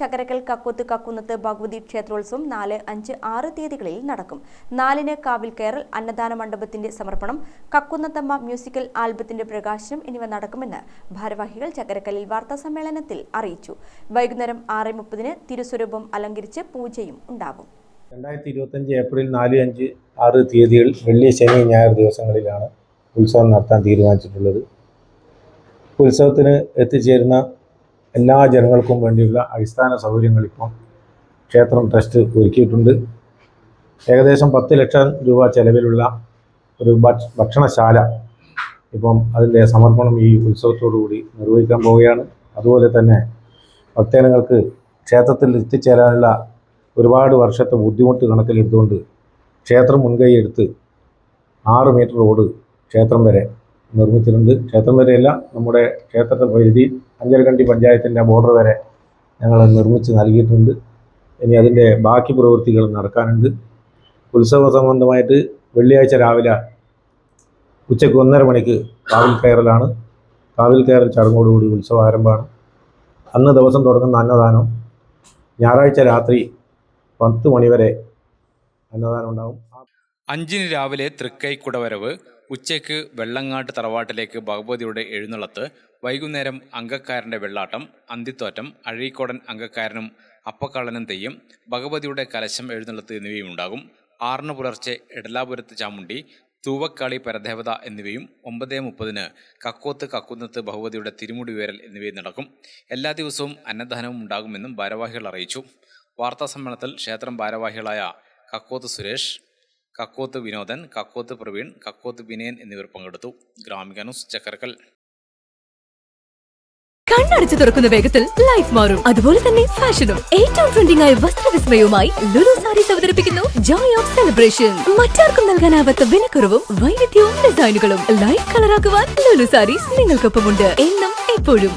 ചക്കരക്കൽ കക്കൂത്ത് കക്കുന്നത്ത് ഭഗവതി ക്ഷേത്രോത്സവം നാല് അഞ്ച് ആറ് തീയതികളിൽ നടക്കും. നാലിന് കാവിൽ കയറൽ അന്നദാന മണ്ഡപത്തിന്റെ സമർപ്പണം കക്കുന്നത്തമ്മ മ്യൂസിക്കൽ ആൽബത്തിന്റെ പ്രകാശനം എന്നിവ നടക്കുമെന്ന് ഭാരവാഹികൾ ചകരക്കലിൽ വാർത്താ സമ്മേളനത്തിൽ അറിയിച്ചു. വൈകുന്നേരം ആറ് മുപ്പതിന് തിരുസ്വരൂപം അലങ്കരിച്ച് പൂജയും ഉണ്ടാകും. രണ്ടായിരത്തി ഇരുപത്തഞ്ച് ഏപ്രിൽ നാല് അഞ്ച് ആറ് തീയതികൾ വെള്ളി ശനി ഞായർ ദിവസങ്ങളിലാണ് ഉത്സവം നടത്താൻ തീരുമാനിച്ചിട്ടുള്ളത്. ഉത്സവത്തിന് എത്തിച്ചേരുന്ന എല്ലാ ജനങ്ങൾക്കും വേണ്ടിയുള്ള അടിസ്ഥാന സൗകര്യങ്ങൾ ഇപ്പോൾ ക്ഷേത്രം ട്രസ്റ്റ് ഒരുക്കിയിട്ടുണ്ട്. ഏകദേശം പത്ത് ലക്ഷം രൂപ ചെലവിലുള്ള ഒരു ഭക്ഷ- ഭക്ഷണശാല ഇപ്പം അതിന്റെ സമർപ്പണം ഈ കൂടി നിർവഹിക്കാൻ പോവുകയാണ്. അതുപോലെ തന്നെ ഭക്തജനങ്ങൾക്ക് ക്ഷേത്രത്തിൽ എത്തിച്ചേരാനുള്ള ഒരുപാട് വർഷത്തെ ബുദ്ധിമുട്ട് കണക്കിലെടുത്തുകൊണ്ട് ക്ഷേത്രം മുൻകൈ എടുത്ത് ആറ് മീറ്റർ റോഡ് ക്ഷേത്രം വരെ നിർമ്മിച്ചിട്ടുണ്ട്. ക്ഷേത്രം വരെയല്ല നമ്മുടെ ക്ഷേത്രത്തെ പരിധി അഞ്ചരക്കണ്ടി പഞ്ചായത്തിന്റെ ബോർഡർ വരെ ഞങ്ങൾ നിർമ്മിച്ച് നൽകിയിട്ടുണ്ട്. ഇനി അതിന്റെ ബാക്കി പ്രവൃത്തികൾ നടക്കാനുണ്ട്. ഉത്സവ സംബന്ധമായിട്ട് വെള്ളിയാഴ്ച രാവിലെ ഉച്ചയ്ക്ക് ഒന്നര മണിക്ക് കാവിൽ കയറലാണ്. കാവിൽ കയറൽ ചടങ്ങോടുകൂടി ഉത്സവം ആരംഭമാണ് അന്ന് ദിവസം തുടങ്ങുന്ന അന്നദാനം ഞായറാഴ്ച രാത്രി പത്ത് മണിവരെ അന്നദാനം ഉണ്ടാവും. അഞ്ചിന് രാവിലെ തൃക്കൈക്കുടവരവ് ഉച്ചയ്ക്ക് വെള്ളങ്ങാട്ട് തറവാട്ടിലേക്ക് ഭഗവതിയുടെ എഴുന്നള്ളത്ത് വൈകുന്നേരം അങ്കക്കാരന്റെ വെള്ളാട്ടം അന്തിത്തോറ്റം അഴീക്കോടൻ അങ്കക്കാരനും അപ്പക്കള്ളനും തെയ്യം ഭഗവതിയുടെ കലശം എഴുന്നള്ളത്ത് എന്നിവയും ഉണ്ടാകും ആറിന് പുലർച്ചെ എടലാപുരത്ത് ചാമുണ്ടി തൂവക്കാളി പരദേവത എന്നിവയും ഒമ്പത് മുപ്പതിന് കക്കോത്ത് കക്കുന്നത്ത് ഭഗവതിയുടെ തിരുമുടി ഉയരൽ എന്നിവയും നടക്കും. എല്ലാ ദിവസവും അന്നദാനവും ഉണ്ടാകുമെന്നും ഭാരവാഹികൾ അറിയിച്ചു. വാർത്താ സമ്മേളനത്തിൽ ക്ഷേത്രം ഭാരവാഹികളായ കക്കോത്ത് സുരേഷ് കക്കോത്ത് വിനോദൻ കക്കോത്ത് പ്രവീൺ കക്കോത്ത് വിനയൻ എന്നിവർ പങ്കെടുത്തു. ഗ്രാമിക ന്യൂസ് ചക്കരക്കൽ. കണ്ണടച്ചു തുറക്കുന്ന വേഗത്തിൽ ലൈഫ് മാറും. അതുപോലെ തന്നെ ഫാഷനും. ഏറ്റവും ട്രെൻഡിംഗ് ആയ വസ്ത്രവിസ്മയവുമായി ലുലു സാരീസ് അവതരിപ്പിക്കുന്നു ജോയ് ഓഫ് സെലിബ്രേഷൻ മറ്റാർക്കും നൽകാനാവാത്ത വിലക്കുറവും വൈവിധ്യവും ഡിസൈനുകളും ലൈഫ് കളറാക്കുവാൻ ലുലു സാരീസ് നിങ്ങൾക്കൊപ്പമുണ്ട്. എന്നും എപ്പോഴും.